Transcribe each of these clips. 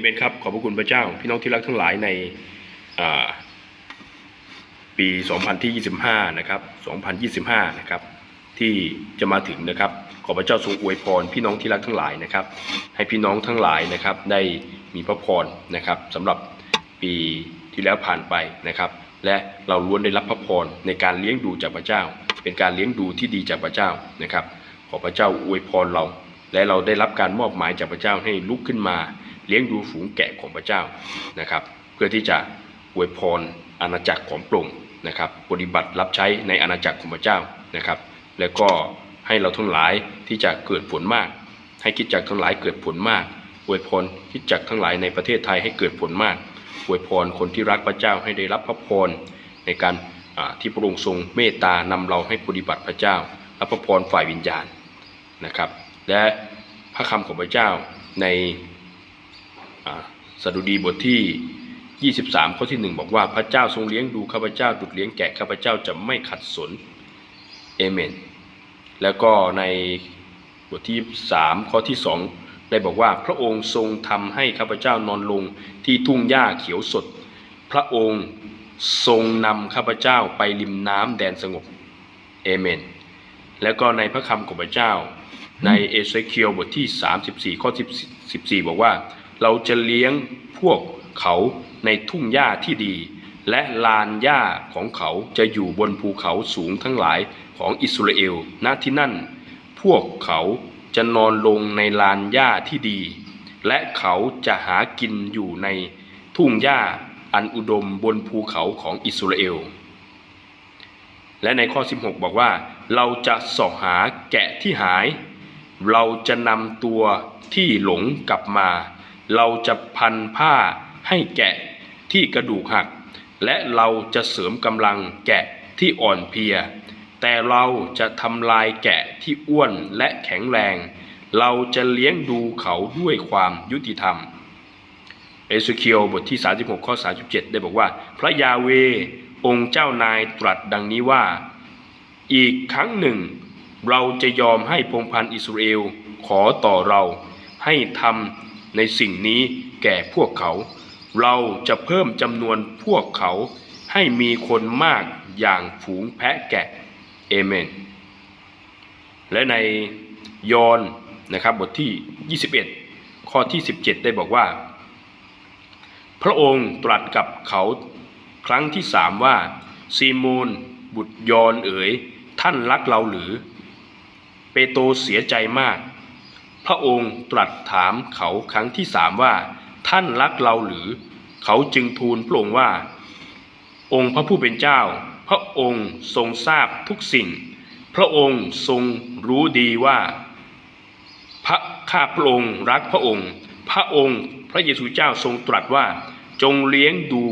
เมนครับ ขอบพระคุณพระเจ้า พี่น้องที่รักทั้งหลายในอ่าปี 2025 นะครับ 2025 นะครับ ที่จะมาถึงนะครับ ขอพระเจ้าทรงอวยพรพี่น้องที่รักทั้งหลายนะครับ ให้พี่น้องทั้งหลายนะครับ ได้มีพระพรนะครับสำหรับปีที่แล้วผ่านไปนะครับ และเราล้วนได้รับพระพรในการเลี้ยงดูจากพระเจ้า เป็นการเลี้ยงดูที่ดีจากพระเจ้านะครับ ขอพระเจ้าอวยพรเรา และเราได้รับการมอบหมายจากพระเจ้าให้ลุกขึ้นมา เลี้ยงดูฝูงแกะของพระเจ้านะครับ เพื่อที่จะอวยพรอาณาจักรของพระองค์นะครับ ปฏิบัติรับใช้ในอาณาจักรของพระเจ้านะครับ แล้วก็ให้เราทั้งหลายที่จะเกิดผลมาก ให้คิดจักทั้งหลายเกิดผลมากอวยพรคิดจักทั้งหลายในประเทศไทยให้เกิดผลมากอวยพรคนที่รักพระเจ้าให้ได้รับพระพรในการที่พระองค์ทรงเมตตานำเราให้ปฏิบัติพระเจ้ารับพระพรฝ่ายวิญญาณนะครับ และพระคำของพระเจ้าใน สดุดีบทที่ 23 ข้อที่ 1 บอกว่าพระเจ้าทรงเลี้ยงดูข้าพเจ้าดุจเลี้ยงแกะข้าพเจ้าจะไม่ขัดสนเอเมน แล้วก็ในบทที่ 3 ข้อที่ 2 ได้บอกว่าพระองค์ทรงทำให้ข้าพเจ้านอนลงที่ทุ่งหญ้าเขียวสด พระองค์ทรงนำข้าพเจ้าไปริมน้ำแดนสงบเอเมน แล้วก็ในพระคำของพระเจ้าในเอเซเคียลบทที่ 34 ข้อ 14 บอกว่า เราจะเลี้ยงพวกเขาในทุ่งหญ้าที่ดี และลานหญ้าของเขาจะอยู่บนภูเขาสูงทั้งหลายของอิสราเอลณที่นั่น พวกเขาจะนอนลงในลานหญ้าที่ดี และเขาจะหากินอยู่ในทุ่งหญ้าอันอุดมบนภูเขาของอิสราเอล และในข้อ 16 บอกว่า เราจะสาะหาแกะที่หาย เราจะนำตัวที่หลงกลับมา เราจะพันผ้าให้แกะที่กระดูกหัก และเราจะเสริมกำลังแกะที่อ่อนเพลีย แต่เราจะทำลายแกะที่อ้วนและแข็งแรง เราจะเลี้ยงดูเขาด้วยความยุติธรรม เอสเคียวบทที่ 36 ข้อ 37 ได้บอกว่า พระยาเวองค์เจ้านายตรัสดังนี้ว่า อีกครั้งหนึ่ง เราจะยอมให้พงพันธ์อิสราเอลขอต่อเราให้ทำ ในสิ่งนี้แก่พวกเขา เราจะเพิ่มจำนวนพวกเขาให้มีคนมากอย่างฝูงแพะแกะเอเมน และในยอห์นนะครับบทที่ 21 ข้อที่ 17 ได้บอกว่า พระองค์ตรัสกับเขาครั้งที่สามว่า ซีโมนบุตรยอนเอ๋ยท่านรักเราหรือ เปโตรเสียใจมาก พระองค์ตรัสถามเขาครั้งที่สามว่า ท่านรักเราหรือ เขาจึงทูลพระองค์ว่า องค์พระผู้เป็นเจ้า พระองค์ทรงทราบทุกสิ่ง พระองค์ทรงรู้ดีว่า พระข้าพระองค์รักพระองค์ พระองค์พระเยซูเจ้าทรงตรัสว่าจงเลี้ยงดู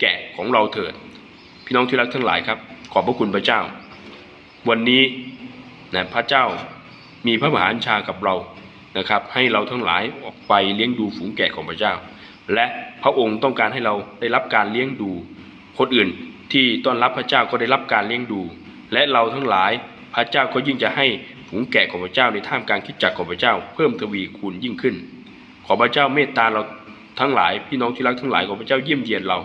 แกะของเราเถิด พี่น้องที่รักทั้งหลายครับ ขอบพระคุณพระเจ้า วันนี้นะพระเจ้ามีพระมหาบัญชากับเรา นะครับ ให้เราทั้งหลายออกไปเลี้ยงดูฝูงแกะของพระเจ้า และพระองค์ต้องการให้เราได้รับการเลี้ยงดู คนอื่นที่ต้อนรับพระเจ้าก็ได้รับการเลี้ยงดู และเราทั้งหลายพระเจ้าก็ยิ่งจะให้ฝูงแกะของพระเจ้าในท่ามกลางคิดจักรของพระเจ้า เพิ่มทวีคูณยิ่งขึ้น ขอพระเจ้าเมตตาเราทั้งหลายพี่น้องที่รักทั้งหลายของพระเจ้าเยี่ยมเยียนเรา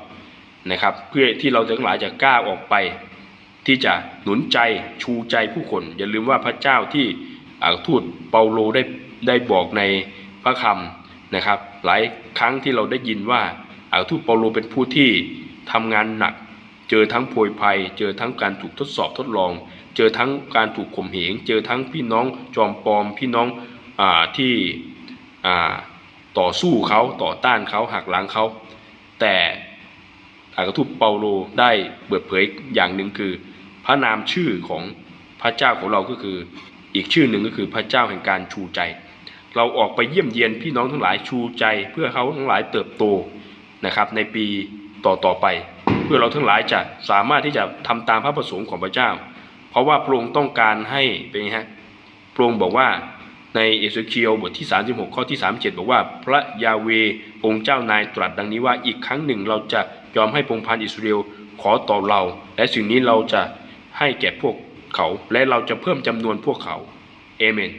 นะครับ เพื่อที่เราทั้งหลายจะกล้าออกไป ที่จะหนุนใจชูใจผู้คน อย่าลืมว่าพระเจ้าที่อาทูตเปาโลได้ ได้บอกในพระคำนะครับ หลายครั้งที่เราได้ยินว่าอาทูตเปาโลเป็นผู้ที่ทำงานหนัก เจอทั้งโพยภัย เจอทั้งการถูกทดสอบทดลอง เจอทั้งการถูกข่มเหง เจอทั้งพี่น้องจอมปลอมพี่น้องอที่ต่อสู้เขาต่อต้านเขาหักหลังเขา แต่อากาทูตเปาโลได้เปิดเผยอย่างหนึ่งคือ พระนามชื่อของพระเจ้าของเราก็คือ อีกชื่อหนึ่งก็คือพระเจ้าแห่งการชูใจ เราออกไปเยี่ยมเยียนพี่น้องทั้งหลายชูใจ เพื่อเขาทั้งหลายเติบโตนะครับ ในปีต่อต่อๆไป เพื่อเราทั้งหลายจะสามารถที่จะทำตามพระประสงค์ของพระเจ้า เพราะว่าพระองค์ต้องการให้เป็นไงฮะพระองค์บอกว่าในเอเสเคียลบทที่ 36 ข้อที่ 37 บอกว่า พระยาเวองค์เจ้านายตรัสดังนี้ว่าอีกครั้งหนึ่งเราจะยอมให้พงพันธ์อิสราเอลขอต่อเรา และสิ่งนี้เราจะให้แก่พวกเขา และเราจะเพิ่มจำนวนพวกเขาเอเมน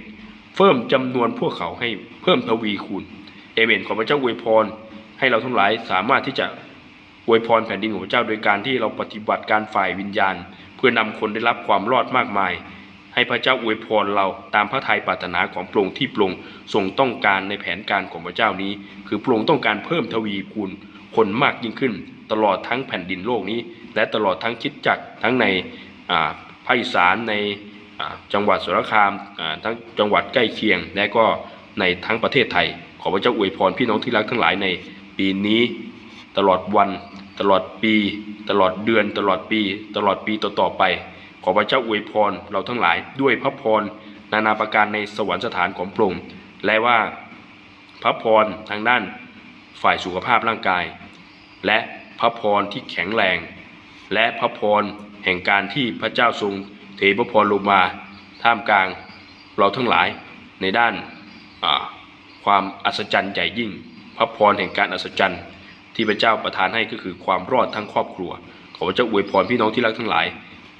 เพิ่มจำนวนพวกเขาให้เพิ่มทวีคูณเอเมนขอพระเจ้าอวยพรให้เราทั้งหลายสามารถที่จะอวยพรแผ่นดินของพระเจ้าโดยการที่เราปฏิบัติการฝ่ายวิญญาณ เพื่อนำคนได้รับความรอดมากมาย ให้พระเจ้าอวยพรเราตามพระทัยปรารถนาของพระองค์ที่พระองค์ทรงต้องการในแผนการของพระเจ้านี้ คือพระองค์ต้องการเพิ่มทวีคูณคนมากยิ่งขึ้น ตลอดทั้งแผ่นดินโลกนี้ และตลอดทั้งคิดจักทั้งในภาคอีสานใน จังหวัดสารคามทั้งจังหวัดใกล้เคียง และก็ในทั้งประเทศไทย ขอพระเจ้าอวยพรพี่น้องที่รักทั้งหลายในปีนี้ตลอดวัน ตลอดปี ตลอดเดือน ตลอดปี ตลอดปีต่อๆไป ขอพระเจ้าอวยพรเราทั้งหลายด้วยพระพรนานาประการในสวรรคสถานของพระองค์และว่าพระพรทางด้านฝ่ายสุขภาพร่างกาย และพระพรที่แข็งแรง และพระพรแห่งการที่พระเจ้าทรง เทพระพรลงมาท่ามกลางเราทั้งหลายในด้านความอัศจรรย์ใหญ่ยิ่ง พระพรแห่งการอัศจรรย์ ที่พระเจ้าประทานให้ก็คือความรอดทั้งครอบครัว ขอพระเจ้าอวยพรพี่น้องที่รักทั้งหลาย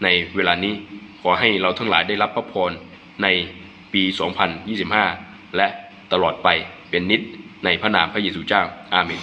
ในเวลานี้ขอให้เราทั้งหลายได้รับพระพรในปี 2025 และตลอดไปเป็นนิดในพระนามพระเยซูเจ้าอาเมน